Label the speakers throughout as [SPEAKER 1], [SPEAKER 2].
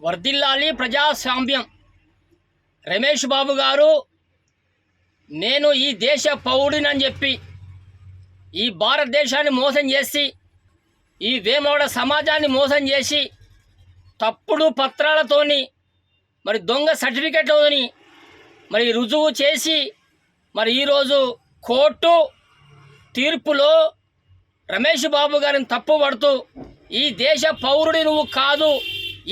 [SPEAKER 1] వర్ధిల్లాలి ప్రజాస్వామ్యం. రమేష్ బాబు గారు నేను ఈ దేశ పౌరుడినని చెప్పి ఈ భారతదేశాన్ని మోసం చేసి ఈ వేమవడ సమాజాన్ని మోసం చేసి తప్పుడు పత్రాలతోని మరి దొంగ సర్టిఫికెట్లతోని మరి రుజువు చేసి మరి ఈరోజు కోర్టు తీర్పులో రమేష్ బాబు గారిని తప్పుపడుతూ ఈ దేశ పౌరుడి నువ్వు కాదు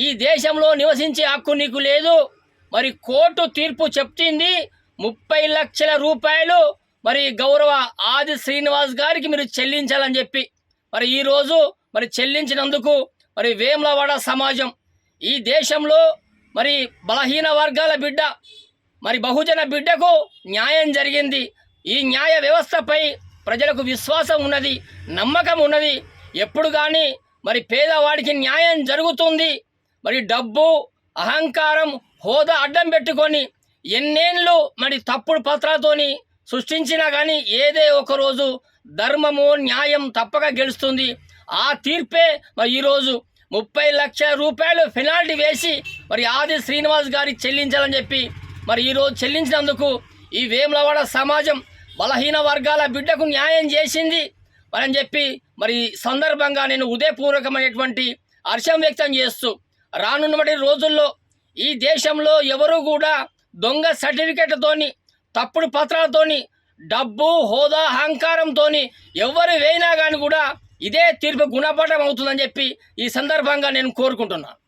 [SPEAKER 1] ఈ దేశంలో నివసించే హక్కు నీకు లేదు. మరి కోర్టు తీర్పు చెప్తుంది ముప్పై లక్షల రూపాయలు. మరి గౌరవ ఆది శ్రీనివాస్ గారికి మీరు చెల్లించాలని చెప్పి. మరి ఈరోజు మరి చెల్లించినందుకు మరి వేములవాడ సమాజం ఈ దేశంలో మరి బలహీన వర్గాల బిడ్డ మరి బహుజన బిడ్డకు న్యాయం జరిగింది. ఈ న్యాయ వ్యవస్థపై ప్రజలకు విశ్వాసం ఉన్నది నమ్మకం ఉన్నది. ఎప్పుడు కానీ మరి పేదవాడికి న్యాయం జరుగుతుంది. మరి డబ్బు అహంకారం హోదా అడ్డం పెట్టుకొని ఎన్నేళ్ళు మరి తప్పుడు పత్రాలతోని సృష్టించినా కానీ ఏదే ఒకరోజు ధర్మము న్యాయం తప్పక గెలుస్తుంది. ఆ తీర్పే మరి ఈరోజు ముప్పై లక్షల రూపాయలు పెనాల్టీ వేసి మరి ఆది శ్రీనివాస్ గారికి చెల్లించాలని చెప్పి మరి ఈరోజు చెల్లించినందుకు ఈ వేములవాడ సమాజం బలహీన వర్గాల బిడ్డకు న్యాయం చేసింది మరి అని చెప్పి మరి ఈ సందర్భంగా నేను ఉదయపూర్వకమైనటువంటి హర్షం వ్యక్తం చేస్తూ రానున్నటి రోజుల్లో ఈ దేశంలో ఎవరు కూడా దొంగ సర్టిఫికెట్లతోని తప్పుడు పత్రాలతోని డబ్బు హోదా అహంకారంతో ఎవరు వేయినా కానీ కూడా ఇదే తీర్పు గుణపాఠం అవుతుందని చెప్పి ఈ సందర్భంగా నేను కోరుకుంటున్నాను